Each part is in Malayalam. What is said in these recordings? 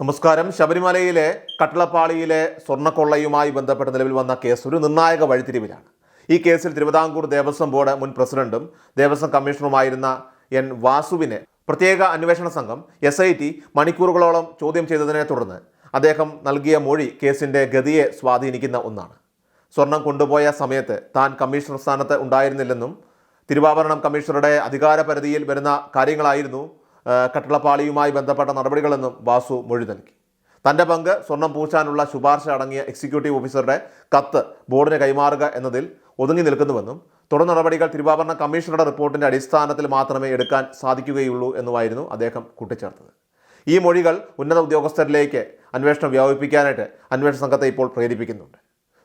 നമസ്കാരം. ശബരിമലയിലെ കട്ടളപ്പാളിയിലെ സ്വർണക്കൊള്ളയുമായി ബന്ധപ്പെട്ട് നിലവിൽ വന്ന കേസ് ഒരു നിർണായക വഴിത്തിരിവിലാണ്. ഈ കേസിൽ തിരുവിതാംകൂർ ദേവസ്വം ബോർഡ് മുൻ പ്രസിഡന്റും ദേവസ്വം കമ്മീഷണറുമായിരുന്ന എൻ വാസുവിനെ പ്രത്യേക അന്വേഷണ സംഘം എസ് ഐ ടി മണിക്കൂറുകളോളം ചോദ്യം ചെയ്തതിനെ തുടർന്ന് അദ്ദേഹം നൽകിയ മൊഴി കേസിന്റെ ഗതിയെ സ്വാധീനിക്കുന്ന ഒന്നാണ്. സ്വർണം കൊണ്ടുപോയ സമയത്ത് താൻ കമ്മീഷണർ സ്ഥാനത്ത് ഉണ്ടായിരുന്നില്ലെന്നും തിരുവാഭരണം കമ്മീഷണറുടെ അധികാര പരിധിയിൽ വരുന്ന കാര്യങ്ങളായിരുന്നു കട്ടിളപ്പാളിയുമായി ബന്ധപ്പെട്ട നടപടികളെന്നും വാസു മൊഴി നൽകി. തന്റെ പങ്ക് സ്വർണം പൂശാനുള്ള ശുപാർശ അടങ്ങിയ എക്സിക്യൂട്ടീവ് ഓഫീസറുടെ കത്ത് ബോർഡിന് കൈമാറുക എന്നതിൽ ഒതുങ്ങി നിൽക്കുന്നുവെന്നും തുടർ നടപടികൾ തിരുവാഭരണ കമ്മീഷണറുടെ റിപ്പോർട്ടിന്റെ അടിസ്ഥാനത്തിൽ മാത്രമേ എടുക്കാൻ സാധിക്കുകയുള്ളൂ എന്നുമായിരുന്നു അദ്ദേഹം കൂട്ടിച്ചേർത്തത്. ഈ മൊഴികൾ ഉന്നത ഉദ്യോഗസ്ഥരിലേക്ക് അന്വേഷണം വ്യാപിപ്പിക്കാനായിട്ട് അന്വേഷണ സംഘത്തെ ഇപ്പോൾ പ്രേരിപ്പിക്കുന്നുണ്ട്.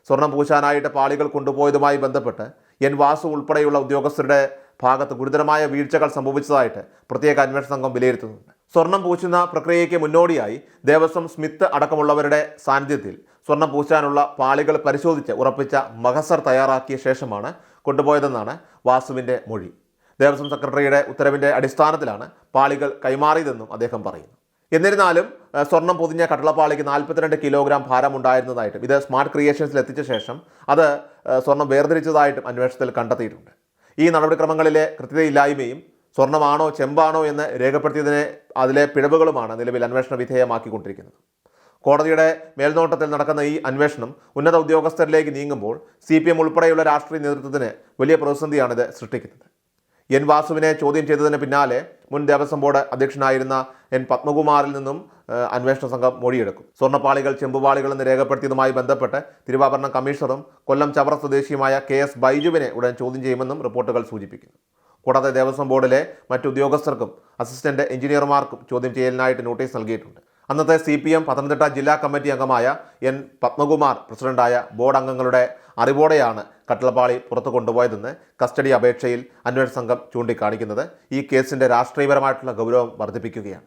സ്വർണം പൂശാനായിട്ട് പാളികൾ കൊണ്ടുപോയതുമായി ബന്ധപ്പെട്ട് എൻ വാസു ഉൾപ്പെടെയുള്ള ഉദ്യോഗസ്ഥരുടെ ഭാഗത്ത് ഗുരുതരമായ വീഴ്ചകൾ സംഭവിച്ചതായിട്ട് പ്രത്യേക അന്വേഷണ സംഘം വിലയിരുത്തുന്നുണ്ട് സ്വർണം പൂശുന്ന പ്രക്രിയയ്ക്ക് മുന്നോടിയായി ദേവസ്വം സ്മിത്ത് അടക്കമുള്ളവരുടെ സാന്നിധ്യത്തിൽ സ്വർണം പൂശാനുള്ള പാളികൾ പരിശോധിച്ച് ഉറപ്പിച്ച മഹസർ തയ്യാറാക്കിയ ശേഷമാണ് കൊണ്ടുപോയതെന്നാണ് വാസുവിന്റെ മൊഴി. ദേവസ്വം സെക്രട്ടറിയുടെ ഉത്തരവിന്റെ അടിസ്ഥാനത്തിലാണ് പാളികൾ കൈമാറിയതെന്നും അദ്ദേഹം പറയുന്നു. എന്നിരുന്നാലും സ്വർണം പൊതിഞ്ഞ കട്ടളപ്പാളിക്ക് നാൽപ്പത്തിരണ്ട് കിലോഗ്രാം ഭാരം ഉണ്ടായിരുന്നതായിട്ടും ഇത് സ്മാർട്ട് ക്രിയേഷൻസിൽ എത്തിച്ച ശേഷം അത് സ്വർണം വേർതിരിച്ചതായിട്ടും അന്വേഷണത്തിൽ കണ്ടെത്തിയിട്ടുണ്ട്. ഈ നടപടിക്രമങ്ങളിലെ കൃത്യതയില്ലായ്മയും സ്വർണമാണോ ചെമ്പാണോ എന്ന് രേഖപ്പെടുത്തിയതിനെ അതിലെ പിഴവുകളുമാണ് നിലവിൽ അന്വേഷണ വിധേയമാക്കിക്കൊണ്ടിരിക്കുന്നത്. കോടതിയുടെ മേൽനോട്ടത്തിൽ നടക്കുന്ന ഈ അന്വേഷണം ഉന്നത ഉദ്യോഗസ്ഥരിലേക്ക് നീങ്ങുമ്പോൾ സി പി എം ഉൾപ്പെടെയുള്ള രാഷ്ട്രീയ നേതൃത്വത്തിന് വലിയ പ്രതിസന്ധിയാണിത് സൃഷ്ടിക്കുന്നത്. എൻ വാസുവിനെ ചോദ്യം ചെയ്തതിന് പിന്നാലെ മുൻ ദേവസ്വം ബോർഡ് അധ്യക്ഷനായിരുന്ന എൻ പത്മകുമാറിൽ നിന്നും അന്വേഷണ സംഘം മൊഴിയെടുക്കും. സ്വർണപ്പാളികൾ ചെമ്പുപാളികൾ എന്ന് രേഖപ്പെടുത്തിയതുമായി ബന്ധപ്പെട്ട് തിരുവാഭരണ കമ്മീഷണറും കൊല്ലം ചവറ സ്വദേശിയുമായ കെ എസ് ബൈജുവിനെ ഉടൻ ചോദ്യം ചെയ്യുമെന്നും റിപ്പോർട്ടുകൾ സൂചിപ്പിക്കുന്നു. കൂടാതെ ദേവസ്വം ബോർഡിലെ മറ്റു ഉദ്യോഗസ്ഥർക്കും അസിസ്റ്റന്റ് എഞ്ചിനീയർമാർക്കും ചോദ്യം ചെയ്യലിനായിട്ട് നോട്ടീസ് നൽകിയിട്ടുണ്ട്. അന്നത്തെ സി പി എം പത്തനംതിട്ട ജില്ലാ കമ്മിറ്റി അംഗമായ എൻ പത്മകുമാർ പ്രസിഡന്റായ ബോർഡ് അംഗങ്ങളുടെ അറിവോടെയാണ് കട്ടിളപ്പാളി പുറത്തു കൊണ്ടുപോയതെന്ന് കസ്റ്റഡി അപേക്ഷയിൽ അന്വേഷണ സംഘം ചൂണ്ടിക്കാണിക്കുന്നത്. ഈ കേസിന്റെ രാഷ്ട്രീയപരമായിട്ടുള്ള ഗൗരവം വർദ്ധിപ്പിക്കുകയാണ്.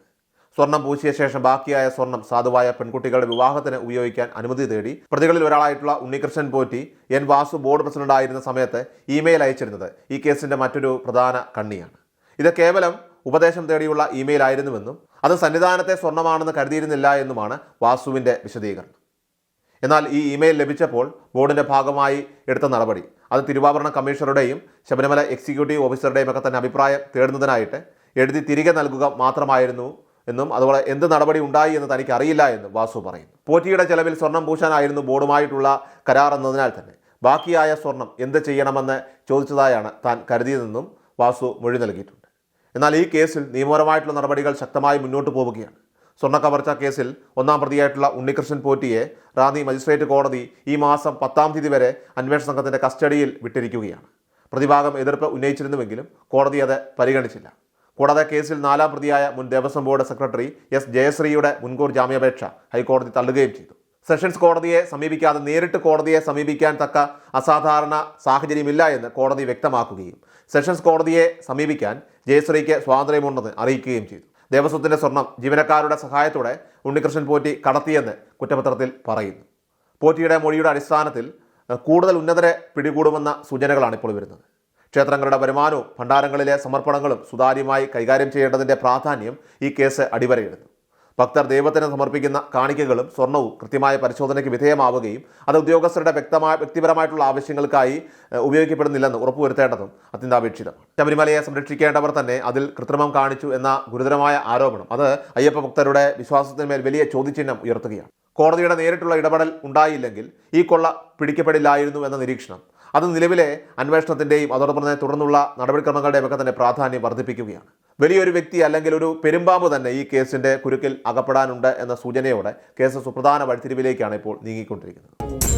സ്വർണം പൂശിയ ശേഷം ബാക്കിയായ സ്വർണം സാധുവായ പെൺകുട്ടികളുടെ വിവാഹത്തിന് ഉപയോഗിക്കാൻ അനുമതി തേടി പ്രതികളിൽ ഒരാളായിട്ടുള്ള ഉണ്ണികൃഷ്ണൻ പോറ്റി എൻ വാസു ബോർഡ് പ്രസിഡന്റായിരുന്ന സമയത്ത് ഇമെയിൽ അയച്ചിരുന്നത് ഈ കേസിന്റെ മറ്റൊരു പ്രധാന കണ്ണിയാണ്. ഇത് കേവലം ഉപദേശം തേടിയുള്ള ഇമെയിൽ ആയിരുന്നുവെന്നും അത് സന്നിധാനത്തെ സ്വർണമാണെന്ന് കരുതിയിരുന്നില്ല എന്നുമാണ് വാസുവിന്റെ വിശദീകരണം. എന്നാൽ ഈ ഇമെയിൽ ലഭിച്ചപ്പോൾ ബോർഡിന്റെ ഭാഗമായി എടുത്ത നടപടി. അത് തിരുവാഭരണ കമ്മീഷണറുടെയും ശബരിമല എക്സിക്യൂട്ടീവ് ഓഫീസറുടെയും ഒക്കെ തന്നെ അഭിപ്രായം തേടുന്നതിനായിട്ട് എഴുതി തിരികെ നൽകുക മാത്രമായിരുന്നു എന്നും അതുപോലെ എന്ത് നടപടി ഉണ്ടായി എന്ന് തനിക്ക് അറിയില്ല എന്നും വാസു പറയുന്നു. പോറ്റിയുടെ ചെലവിൽ സ്വർണം പൂശാനായിരുന്നു ബോർഡുമായിട്ടുള്ള കരാർ എന്നതിനാൽ തന്നെ. ബാക്കിയായ സ്വർണം എന്ത് ചെയ്യണമെന്ന് ചോദിച്ചതായാണ് താൻ കരുതിയതെന്നും വാസു മൊഴി നൽകിയിട്ടുണ്ട്. എന്നാൽ ഈ കേസിൽ നിയമപരമായിട്ടുള്ള നടപടികൾ ശക്തമായി മുന്നോട്ട് പോവുകയാണ്. സ്വർണ കവർച്ച കേസിൽ ഒന്നാം പ്രതിയായിട്ടുള്ള ഉണ്ണികൃഷ്ണൻ പോറ്റിയെ റാന്നി മജിസ്ട്രേറ്റ് കോടതി ഈ മാസം പത്താം തീയതി വരെ അന്വേഷണ സംഘത്തിന്റെ കസ്റ്റഡിയിൽ വിട്ടിരിക്കുകയാണ്. പ്രതിഭാഗം എതിർപ്പ് ഉന്നയിച്ചിരുന്നുവെങ്കിലും കോടതി അത് പരിഗണിച്ചില്ല. കൂടാതെ കേസിൽ നാലാം പ്രതിയായ മുൻ ദേവസ്വം ബോർഡ് സെക്രട്ടറി എസ് ജയശ്രീയുടെ മുൻകൂർ ജാമ്യാപേക്ഷ ഹൈക്കോടതി തള്ളുകയും ചെയ്തു. സെഷൻസ് കോടതിയെ സമീപിക്കാതെ നേരിട്ട് കോടതിയെ സമീപിക്കാൻ തക്ക അസാധാരണ സാഹചര്യമില്ല എന്ന് കോടതി വ്യക്തമാക്കുകയും സെഷൻസ് കോടതിയെ സമീപിക്കാൻ ജയശ്രീക്ക് സ്വാതന്ത്ര്യമുണ്ടെന്ന് അറിയിക്കുകയും ചെയ്തു. ദേവസ്വത്തിന്റെ സ്വർണം ജീവനക്കാരുടെ സഹായത്തോടെ ഉണ്ണികൃഷ്ണൻ പോറ്റി കടത്തിയെന്ന് കുറ്റപത്രത്തിൽ പറയുന്നു. പോറ്റിയുടെ മൊഴിയുടെ അടിസ്ഥാനത്തിൽ കൂടുതൽ ഉന്നതരെ പിടികൂടുമെന്ന സൂചനകളാണ് ഇപ്പോൾ വരുന്നത്. ക്ഷേത്രങ്ങളുടെ വരുമാനവും ഭണ്ഡാരങ്ങളിലെ സമർപ്പണങ്ങളും സുതാര്യമായി കൈകാര്യം ചെയ്യേണ്ടതിന്റെ പ്രാധാന്യം ഈ കേസ് അടിവരയിടുന്നു. ഭക്തർ ദൈവത്തിന് സമർപ്പിക്കുന്ന കാണിക്കകളും സ്വർണവും കൃത്യമായ പരിശോധനയ്ക്ക് വിധേയമാവുകയും അത് ഉദ്യോഗസ്ഥരുടെ വ്യക്തമായ വ്യക്തിപരമായിട്ടുള്ള ആവശ്യങ്ങൾക്കായി ഉപയോഗിക്കപ്പെടുന്നില്ലെന്ന് ഉറപ്പുവരുത്തേണ്ടതും അത്യന്താപേക്ഷിതമാണ് ശബരിമലയെ സംരക്ഷിക്കേണ്ടവർ തന്നെ അതിൽ കൃത്രിമം കാണിച്ചു എന്ന ഗുരുതരമായ ആരോപണം. അത് അയ്യപ്പ ഭക്തരുടെ വിശ്വാസത്തിന്മേൽ വലിയ ചോദ്യചിഹ്നം ഉയർത്തുകയാണ്. കോടതിയുടെ നേരിട്ടുള്ള ഇടപെടൽ ഉണ്ടായില്ലെങ്കിൽ ഈ കൊള്ള പിടിക്കപ്പെടില്ലായിരുന്നു എന്ന നിരീക്ഷണം. അത് നിലവിലെ അന്വേഷണത്തിന്റെയും അതോടൊപ്പം തന്നെ തുടർന്നുള്ള നടപടിക്രമങ്ങളുടെയും ഒക്കെ തന്നെ പ്രാധാന്യം വർദ്ധിപ്പിക്കുകയാണ്. വലിയൊരു വ്യക്തി അല്ലെങ്കിൽ ഒരു പെരുമ്പാമ്പ് തന്നെ ഈ കേസിന്റെ കുരുക്കിൽ അകപ്പെടാനുണ്ട് എന്ന സൂചനയോടെ കേസ് സുപ്രധാന വഴിത്തിരിവിലേക്കാണ് ഇപ്പോൾ നീങ്ങിക്കൊണ്ടിരിക്കുന്നത്.